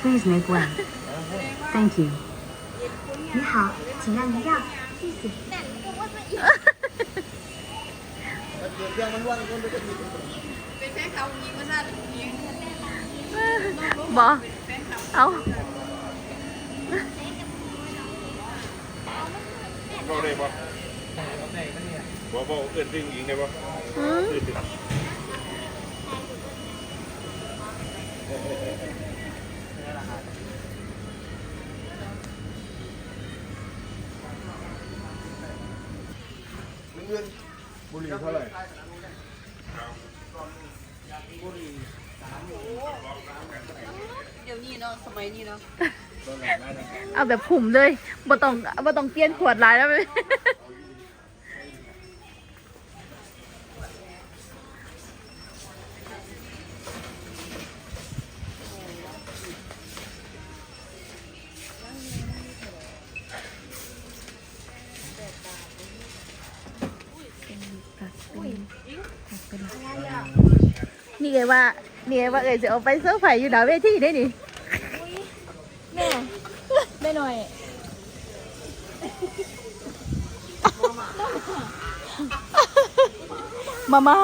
Please make way. Thank you. 你好，请让您让，谢谢。 บอเอา บอกได้บ่บอกบอกเกินจริงหญิงได้บ่ อื มบุหรี่เท่าไหร่เดี๋ยวนี้เนาะสมัยนี้เนาะเอาแบบขุมเลยบ่ต้องบ่ต้องเปลี่ยนขวดหลายแล้วไหม นี่ไงว่านี่ไงว่าเอ๋ยจะเอาไปเซอร์ไพรส์อยู่หน้าเวทีได้นี่แม่แม่หน่อยมาม่า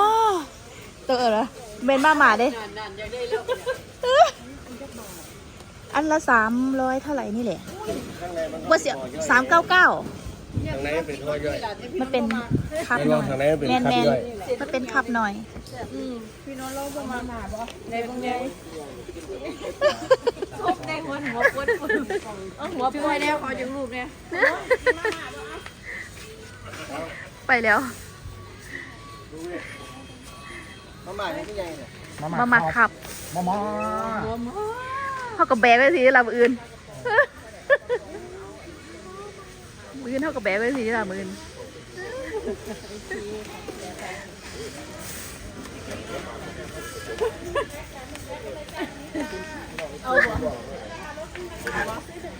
ตัวเออเหรอเมนมาหมาเด้นานนานอยากได้แล้วอันละสามร้อยเท่าไหร่นี่แหละว่าเสียสามเก้าเก้าทางไหนเป็นท่อย่อยมันเป็นคับไม่หลน่อองยทางไหนเป็นแมนคัแมบนย่อยมันเป็นคับหน่อยพี่น้องเราประมาณหนาบ่ในบางแง่ครบในหัวหัวปวดเอาหัวป่วยแล้วขอจังลูกเนี่ยไปแล้ว มาม่านี่เป็นยังไงเนี่ยมามาขับ มาม่าหัวหมอเขากับแบกไว้สิลำอื่น มืออื่นเท่ากับแบกไว้สิลำอื่น เ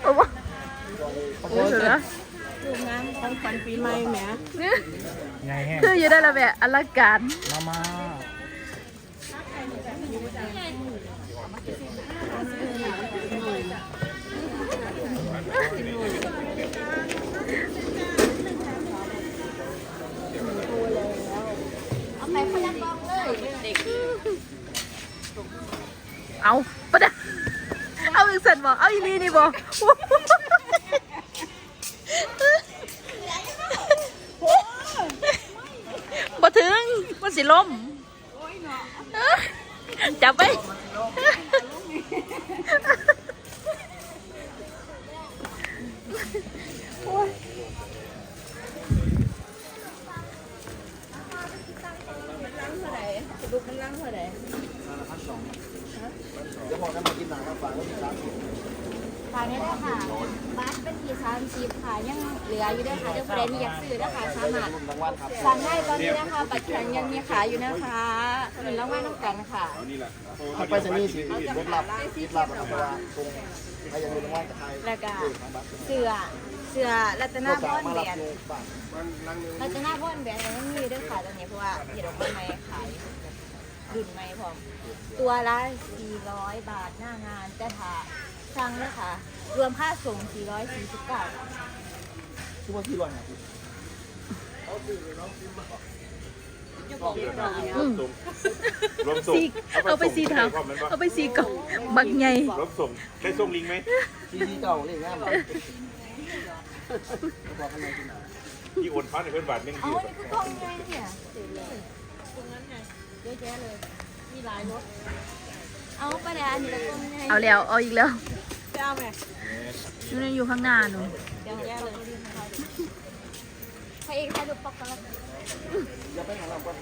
อาบ่โอ้เสือลูกงานของขวัญปีใหม่แหมไงแห้งคืออยู่ได้ละแบบอลังการมาม่าเอาไปคนละกองเลย เด็ก เอาปะเดะเอาอีกสันบ อีนี่นี่บอกบ่ถึงมันสิล่มจับไปเดี๋ยวพอกันมากินหนังครับฝากไว้ที่ร้าน ฝากนี้ด้วยค่ะบัตรเป็นทีสามสิบค่ะยังเหลืออยู่ด้วยค่ะเดี๋ยวประเด็นอยากซื้อนะคะสามารถสั่งได้ตอนนี้นะคะบัตรแข็งยังมีขายอยู่นะคะเงินรางวัลต้องกันค่ะถ้าไปสนีสิรถรับรถรับนะครับว่าตรงใครอยากดูรางวัลจะไทยแล้วก็เสือเสือรัตนาก็พสารมารถแบรับนดูบ้างรัตนาพรแบนยังมีด้วยค่ะตอนนี้เพราะว่าเห็นออกมาใหม่ขายรุ่นใหม่พร้อมตัวละ400 บาทหน้างานแต่ถ้า สั่งนะคะ รวมค่าส่ง 449บาททุกวันที่ร้อยนะอืม รวมส่งสีเอาไปสีเทาเอาไปสีก่องบักใหญ่รวมส่งได้ส่งลิงไหมที่ที่เก่าเลยง่ายเลยที่โอนพันในเพื่อนบาทนึงเอาอยู่อันนี้คือกล้องไงเนี่ยตรงนั้นไงเยอะแยะเลย มีหลายรถ เอาไปแล้วอันนี้ก็กล้องไงเอาแล้วเอาอีกแล้ว จะเอาไหมอยู่ในอยู่ข้างหน้าหนูเดี๋ยวแยะเลยพระเอกถ่ายรูปปกกันแล้วอย่าไปหาเราก่อน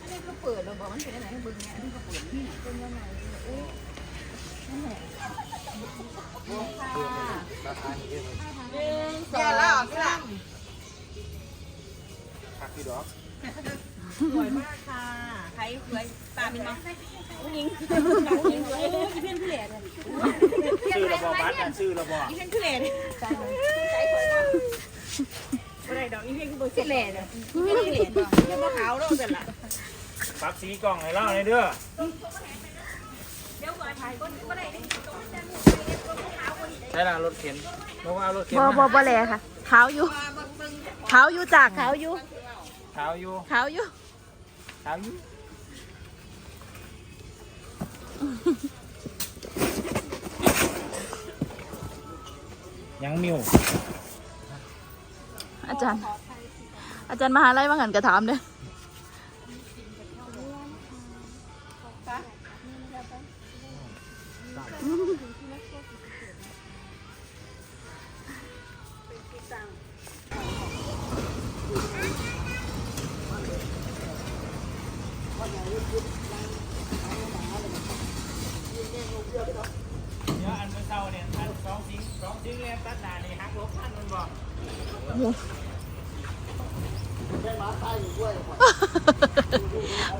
อันนี้ก็เปิดเราบอกมันเป็นอะไรให้เบึงเนี่ยอันนี้ก็เปิดที่เป็นยังไงอุ้ยนั่นแหละค่ะหนึ่งสองสามหักที่ดอกสวยมากค่ะ ใครสวยตาเป็นมั้ง ผู้หญิงผู้หญิงสวยอีเพี้ยนผู้เหล่เลยชื่อระบอบบัตรกันชื่อระบอบอีเพี้ยนผู้เหล่เนี่ยใจสวยมากอะไรดอกอีเพี้ยนผู้เหล่เนี่ยอีเพี้ยนผู้เหล่เนี่ยยังมาขาวแล้วเสร็จละปรับสีกล่องให้เราในเด้อเดี๋ยวก่อนถ่ายใช่ละรถเข็นเพราะว่ารถเข็นบ่บ่บ่แลค่ะขาวอยู่ขาวอยู่จากขาวอยู่เท้าอยู่ขาวอยู่เท้าอยู่ ยังมิวอาจารย์ อาจารย์มหาลัยว่างันกระถามเด้อ เดี๋ยวอันเมื่อเช้าเนี่ยอันสองทิ้งสองทิ้งแล้วตัดหนานี่หักลบพันมันบอก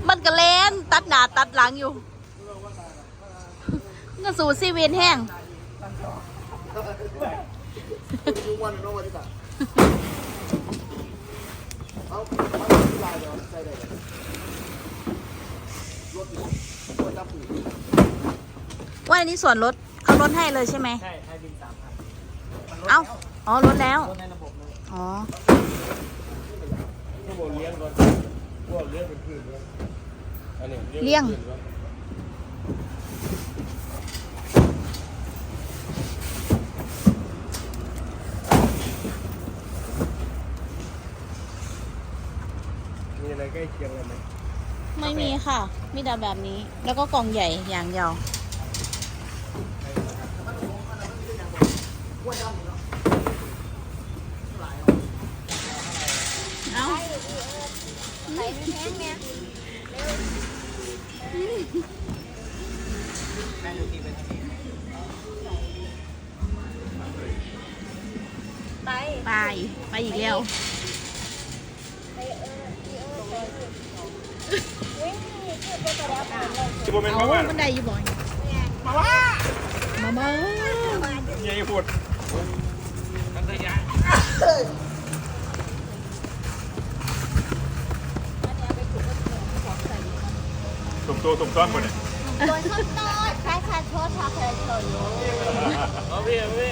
มันก็เล่นตัดหนาตัดหลังอยู่เงินสู่ซีเวนแห้งเอา วใส่ได้เลยรถอยู่รถจับอยู่ว่าอันนี้ส่วนลดเขาลดให้เลยใช่ไหมใช่ให้บินสามพันเอ้าอ๋อลดแล้วรถในระบบเลยอ๋อระบบเลี้ยงรถพวกเลี้ยงเป็นพื้นเลยอันนี้เลี้ยงมีอะไรใกล้เคียงกันไหมไม่มีค่ะ มีแต่แบบนี้ แล้วก็กล่องใหญ่อย่างยาว เอาใส่แห้งเนี่ยไปไปไปอีกแล้ววิ่งคือไปตัวแล้วกันเลยจะเป็นเอาประมาณมันได้อยู่บ่อยมาว่ามาบ้าใหญ่ปวด กันระยะตุ่มตัวตุ่มซ้อนหมดเลยโดนข้าวต้อนคล้ายๆโทษทาเคยชนเอาพี่เอาพี่